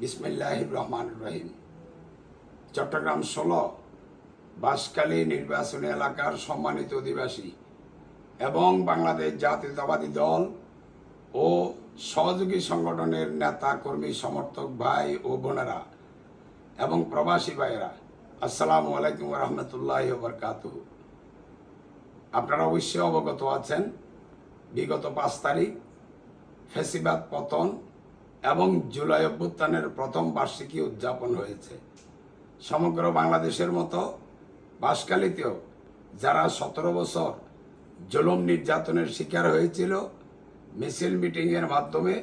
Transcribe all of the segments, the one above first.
বিসমিল্লাহ রহমান রহিম চট্টগ্রাম ষোলো বাঁশখালী নির্বাচনী এলাকার সম্মানিত অধিবাসী এবং বাংলাদেশ জাতীয়তাবাদী দল ও সহযোগী সংগঠনের নেতা কর্মী সমর্থক ভাই ও বোনেরা এবং প্রবাসী ভাইয়েরা, আসসালামু আলাইকুম রহমতুল্লাহ বরকাতু আপনারা অবশ্যই অবগত আছেন, বিগত পাঁচ তারিখ ফেসিবাদ পতন এবং জুলাই অভ্যুত্থানের প্রথম বার্ষিকী উদযাপন হয়েছে। সমগ্র বাংলাদেশের মতো বাসকালিতেও যারা সতেরো বছর জুলুম নির্যাতনের শিকার হয়েছিল, মিছিল মিটিংয়ের মাধ্যমে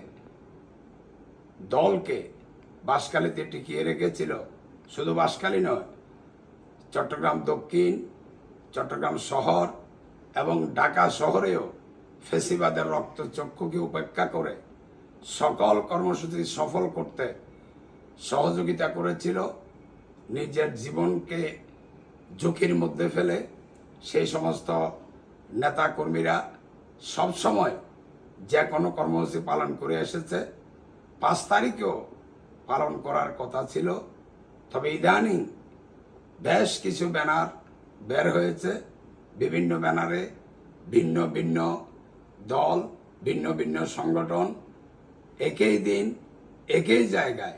দলকে বাসকালিতে টিকিয়ে রেখেছিল। শুধু বাসকালী নয়, চট্টগ্রাম দক্ষিণ, চট্টগ্রাম শহর এবং ঢাকা শহরেও ফেসিবাদের রক্তচক্ষুকে উপেক্ষা করে সকল কর্মসূচি সফল করতে সহযোগিতা করেছিল। নিজের জীবনকে ঝুঁকির মধ্যে ফেলে সেই সমস্ত নেতাকর্মীরা সবসময় যে কোনো কর্মসূচি পালন করে এসেছে। পাঁচ তারিখেও পালন করার কথা ছিল। তবে ইদানিং বেশ কিছু ব্যানার বের হয়েছে। বিভিন্ন ব্যানারে ভিন্ন ভিন্ন দল, ভিন্ন ভিন্ন সংগঠন একই দিন, একই জায়গায়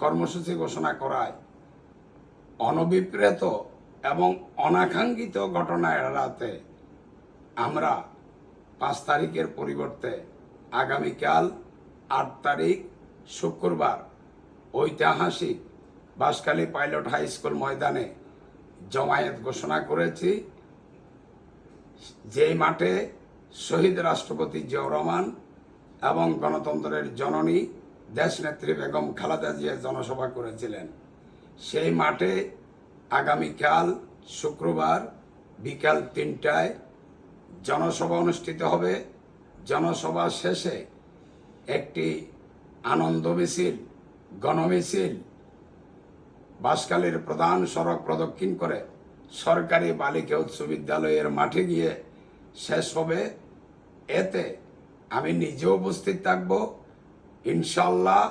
কর্মসূচি ঘোষণা করায়। অনভিপ্রেত এবং অনাকাঙ্ক্ষিত ঘটনা এড়াতে আমরা পাঁচ তারিখের পরিবর্তে আগামীকাল আট তারিখ শুক্রবার ঐতিহাসিক বাঁশখালী পাইলট হাই স্কুল ময়দানে জমায়েত ঘোষণা করেছি। যেই মাঠে শহীদ রাষ্ট্রপতি জিয়াউর রহমান এবং গণতন্ত্রের জননী দেশনেত্রী বেগম খালেদা জিয়া জনসভা করেছিলেন। সেই মাঠে আগামীকাল শুক্রবার বিকাল তিনটায় জনসভা অনুষ্ঠিত হবে। জনসভা শেষে একটি আনন্দ মিছিল গণমিছিল বাসকালীর প্রধান সড়ক প্রদক্ষিণ করে সরকারি বালিকা উচ্চ বিদ্যালয়ের মাঠে গিয়ে শেষ হবে। এতে আমি নিজেও উপস্থিত থাকব। ইনশাল্লাহ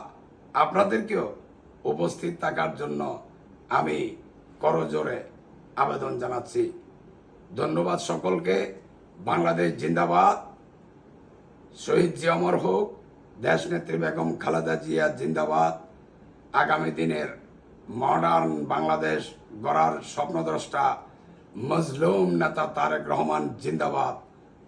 আপনাদেরকেও উপস্থিত থাকার জন্য আমি করজোরে আবেদন জানাচ্ছি। ধন্যবাদ সকলকে। বাংলাদেশ জিন্দাবাদ। শহীদ জি অমর হোক, দেশনেত্রী বেগম খালেদা জিয়া জিন্দাবাদ। আগামী দিনের মডার্ন বাংলাদেশ গড়ার স্বপ্নদ্রষ্টা মজলুম নেতা তারেক রহমান জিন্দাবাদ।